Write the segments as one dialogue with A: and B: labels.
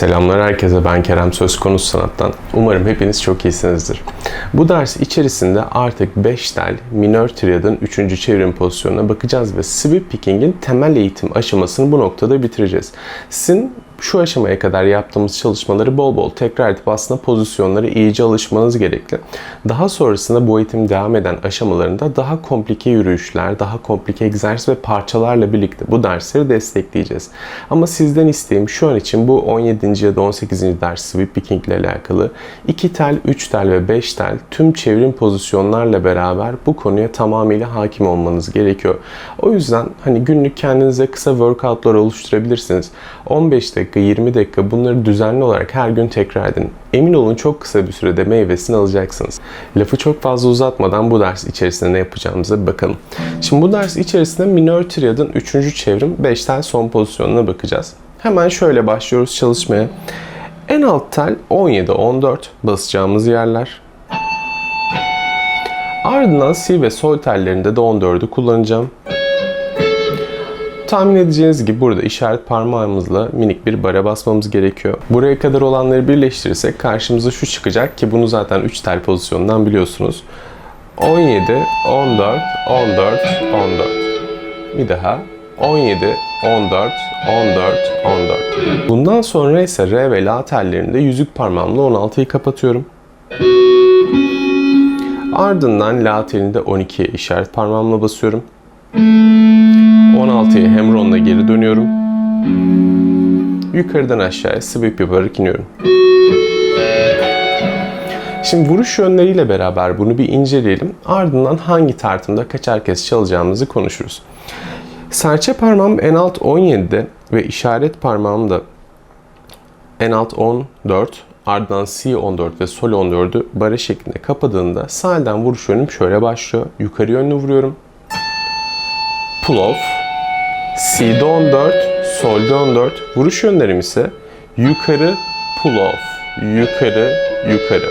A: Selamlar herkese ben Kerem Söz Konusu Sanat'tan. Umarım hepiniz çok iyisinizdir. Bu ders içerisinde artık 5 tel minör triyadın 3. çevrim pozisyonuna bakacağız ve sweep picking'in temel eğitim aşamasını bu noktada bitireceğiz. Sizin şu aşamaya kadar yaptığımız çalışmaları bol bol tekrar edip aslında pozisyonları iyice alışmanız gerekli. Daha sonrasında bu eğitim devam eden aşamalarında daha komplike yürüyüşler, daha komplike egzersiz ve parçalarla birlikte bu dersleri destekleyeceğiz. Ama sizden isteğim şu an için bu 17. ya da 18. ders sweep picking ile alakalı 2 tel, 3 tel ve 5 tel tüm çevrim pozisyonlarla beraber bu konuya tamamıyla hakim olmanız gerekiyor. O yüzden hani günlük kendinize kısa workoutlar oluşturabilirsiniz. 15 dakika, 20 dakika bunları düzenli olarak her gün tekrar edin. Emin olun çok kısa bir sürede meyvesini alacaksınız. Lafı çok fazla uzatmadan bu ders içerisinde ne yapacağımıza bakalım. Şimdi bu ders içerisinde minör triyadın 3. çevrim 5 tel son pozisyonuna bakacağız. Hemen şöyle başlıyoruz çalışmaya. En alt tel 17-14 basacağımız yerler. Ardından si ve sol tellerinde de 14'ü kullanacağım. Tahmin edeceğiniz gibi burada işaret parmağımızla minik bir bara basmamız gerekiyor. Buraya kadar olanları birleştirirsek karşımıza şu çıkacak ki bunu zaten 3 tel pozisyonundan biliyorsunuz. 17, 14, 14, 14. Bir daha 17, 14, 14, 14. Bundan sonra ise re ve la tellerinde yüzük parmağımla 16'yı kapatıyorum. Ardından la telinde 12'ye işaret parmağımla basıyorum. 16'ya hemronla geri dönüyorum. Yukarıdan aşağıya sweep yaparak iniyorum. Şimdi vuruş yönleriyle beraber bunu bir inceleyelim. Ardından hangi tartımda kaçar kez çalacağımızı konuşuruz. Serçe parmağım en alt 17'de ve işaret parmağım da en alt 14, ardından C 14 ve sol 14'ü bare şeklinde kapadığında sağdan vuruş yönüm şöyle başlıyor. Yukarı yönlü vuruyorum. Pull off. C'de 14, solde 14. Vuruş yönlerim ise yukarı pull off. Yukarı, yukarı.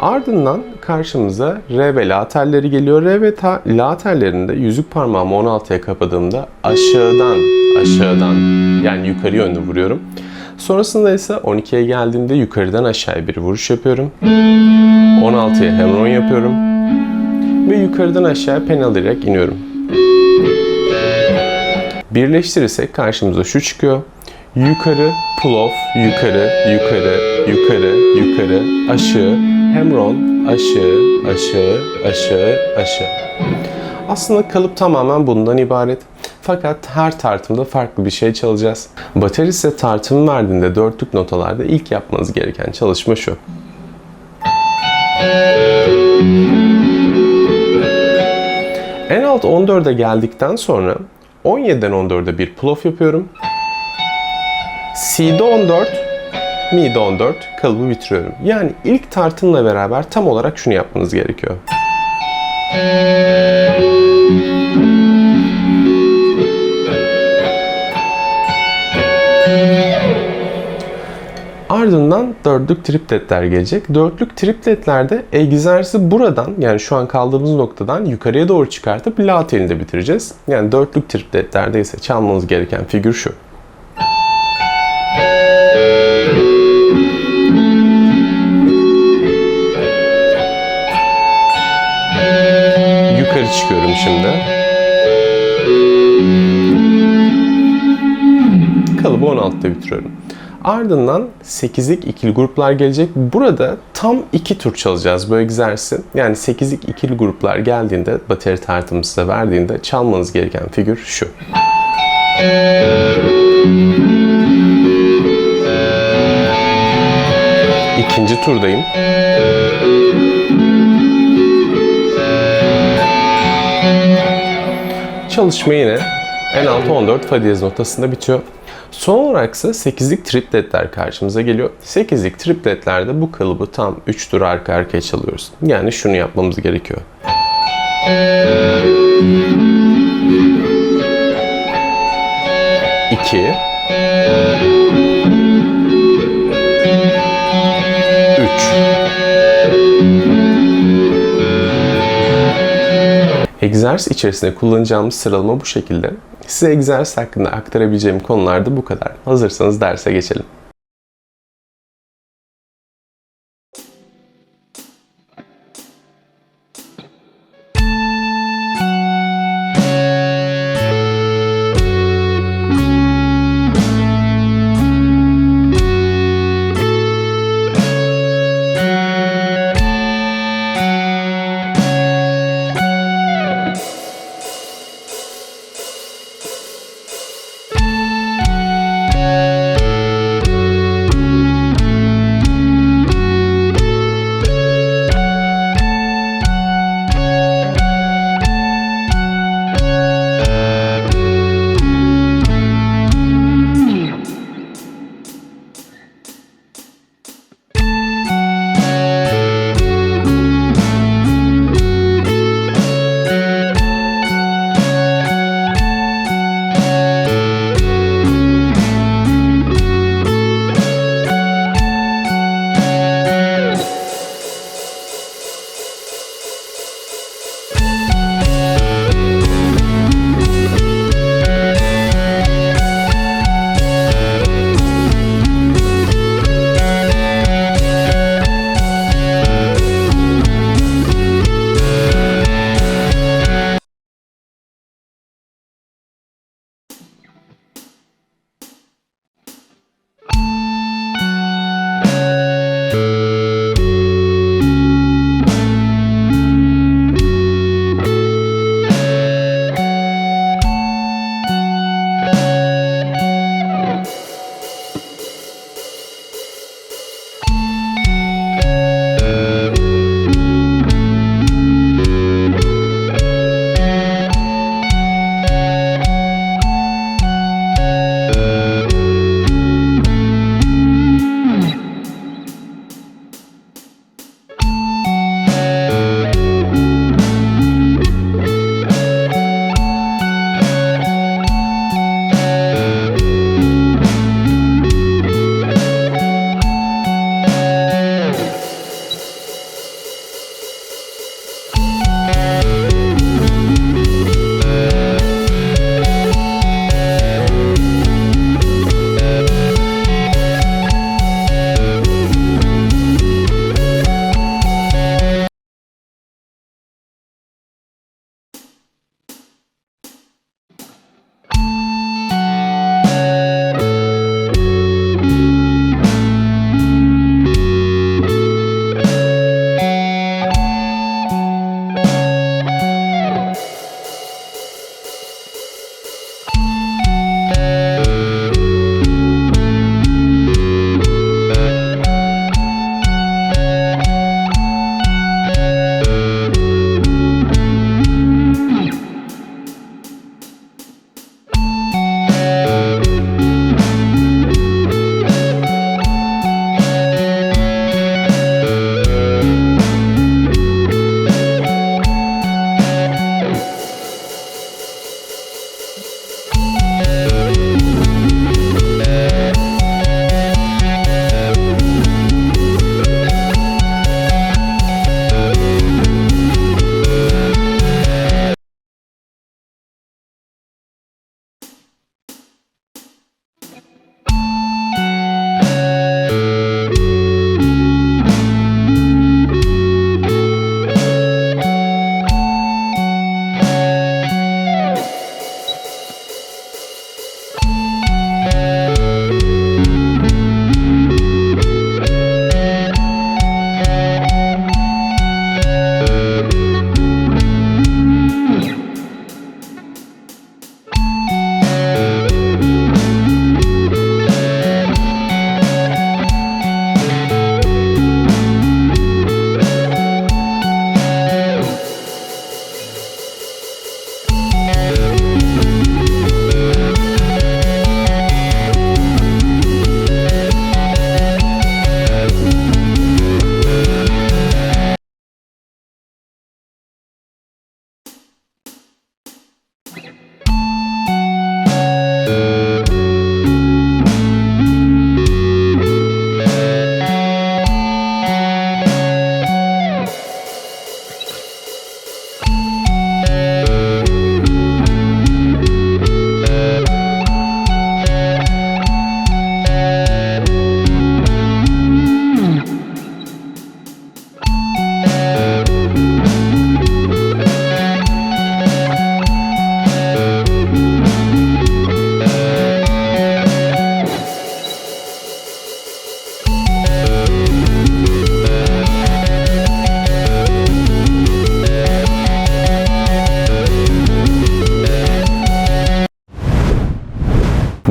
A: Ardından karşımıza re ve la telleri geliyor. Re ve ta, la tellerinde yüzük parmağımı 16'ya kapadığımda aşağıdan, aşağıdan yani yukarı yönlü vuruyorum. Sonrasında ise 12'ye geldiğimde yukarıdan aşağıya bir vuruş yapıyorum. 16'ya hemron yapıyorum. Ve yukarıdan aşağıya penalayarak iniyorum. Birleştirirsek karşımıza şu çıkıyor. Yukarı, pull off, yukarı, yukarı, yukarı, yukarı, aşağı, hemron, aşağı, aşağı, aşağı, aşağı. Aslında kalıp tamamen bundan ibaret. Fakat her tartımda farklı bir şey çalacağız. Bateri size tartım verdiğinde dörtlük notalarda ilk yapmanız gereken çalışma şu. En alt 14'e geldikten sonra 17'den 14'e bir pull off yapıyorum. C'de 14, Mi'de 14 kalıbı bitiriyorum. Yani ilk tartımla beraber tam olarak şunu yapmanız gerekiyor. Ardından dörtlük tripletler gelecek. Dörtlük tripletlerde egzersizi buradan yani şu an kaldığımız noktadan yukarıya doğru çıkartıp la telinde bitireceğiz. Yani dörtlük tripletlerde ise çalmanız gereken figür şu. Yukarı çıkıyorum şimdi. Kalıbı 16'da bitiriyorum. Ardından 8'lik ikili gruplar gelecek. Burada tam iki tur çalacağız bu egzersizi. Yani 8'lik ikili gruplar geldiğinde, bateri tartımı size verdiğinde çalmanız gereken figür şu. İkinci turdayım. Çalışma yine en alt 14 fa diyez notasında bitiyor. Son olarak ise 8'lik tripletler karşımıza geliyor. 8'lik tripletlerde bu kalıbı tam 3 tur arka arkaya çalıyoruz. Yani şunu yapmamız gerekiyor. İki. Üç. Egzersiz içerisinde kullanacağımız sıralama bu şekilde. Size egzersiz hakkında aktarabileceğim konular da bu kadar. Hazırsanız derse geçelim.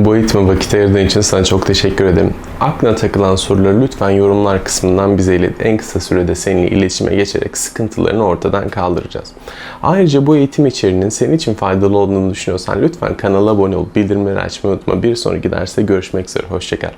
A: Bu eğitime vakit ayırdığın için sana çok teşekkür ederim. Aklına takılan soruları lütfen yorumlar kısmından bize ilet. En kısa sürede seninle iletişime geçerek sıkıntılarını ortadan kaldıracağız. Ayrıca bu eğitim içeriğinin senin için faydalı olduğunu düşünüyorsan lütfen kanala abone ol, bildirimleri açmayı unutma. Bir sonraki derste görüşmek üzere. Hoşçakal.